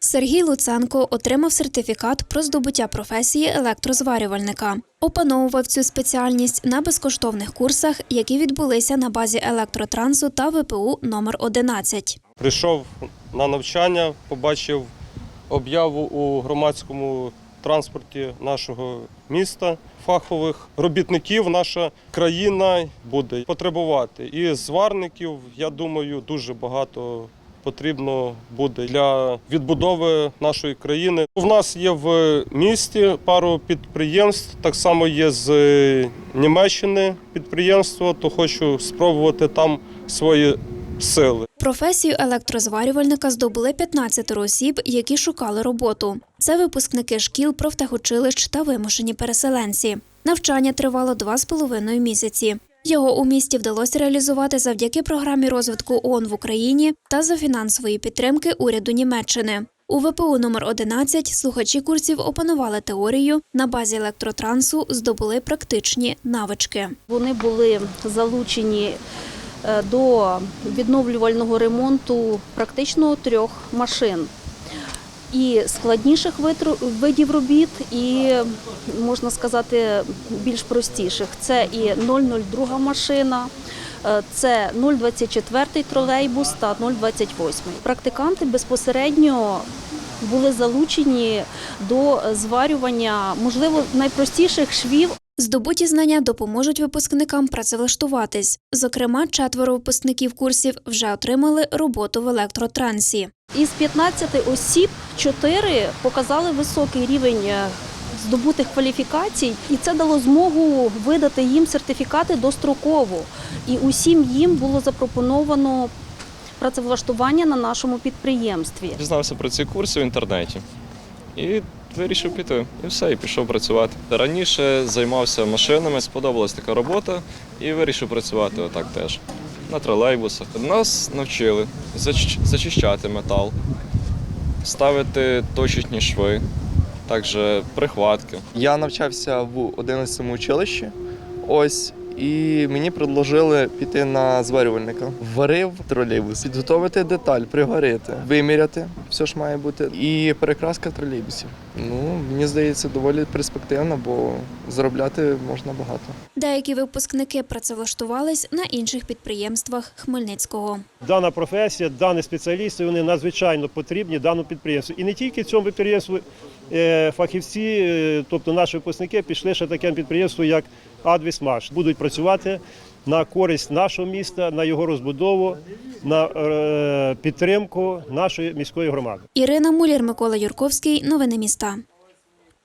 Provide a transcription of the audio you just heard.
Сергій Луценко отримав сертифікат про здобуття професії електрозварювальника. Опановував цю спеціальність на безкоштовних курсах, які відбулися на базі електротрансу та ВПУ номер 11. Прийшов на навчання, побачив об'яву у громадському транспорті нашого міста. Фахових робітників наша країна буде потребувати. І зварників, я думаю, дуже багато потрібно буде для відбудови нашої країни. У нас є в місті пару підприємств, так само є з Німеччини підприємство, то хочу спробувати там свої сили. Професію електрозварювальника здобули 15 осіб, які шукали роботу. Це випускники шкіл, профтехучилищ та вимушені переселенці. Навчання тривало два з половиною місяці. Його у місті вдалося реалізувати завдяки програмі розвитку ООН в Україні та за фінансової підтримки уряду Німеччини. У ВПУ номер 11 слухачі курсів опанували теорію, на базі електротрансу здобули практичні навички. Вони були залучені е, до відновлювального ремонту практично трьох машин. І складніших видів робіт, і можна сказати, більш простіших. Це і 002 машина, е, це 024 тролейбус та 028. Практиканти безпосередньо були залучені до зварювання, можливо, найпростіших швів Здобуті знання допоможуть випускникам працевлаштуватись. Зокрема, четверо випускників курсів вже отримали роботу в електротрансі. Із 15 осіб 4 показали високий рівень е, здобутих кваліфікацій, і це дало змогу видати їм сертифікати достроково. І усім їм було запропоновано працевлаштування на нашому підприємстві. Дізнався про ці курси в інтернеті і вирішив піти. І все, і пішов працювати. Раніше займався машинами, сподобалась така робота і вирішив працювати отак теж. На тролейбусах. Нас навчили зачищати метал, ставити точечні шви, також прихватки. Я навчався в 11 училищі. Ось. І мені предложили піти на зварювальника. Варив тролейбус, підготовити деталь, пригорити, виміряти, все ж має бути. І перекраска тролейбусів. Ну, мені здається, доволі перспективно, бо заробляти можна багато. Деякі випускники працевлаштувались на інших підприємствах Хмельницького. дана професія, дані спеціалісти вони надзвичайно потрібні даному підприємству. І не тільки цьому підприємству е, фахівці, е, тобто наші випускники, пішли ще таке підприємство, як Адвісмаш. Будуть працювати на користь нашого міста, на його розбудову, на е, підтримку нашої міської громади. Ірина Мулір, Микола Юрковський. Новини міста.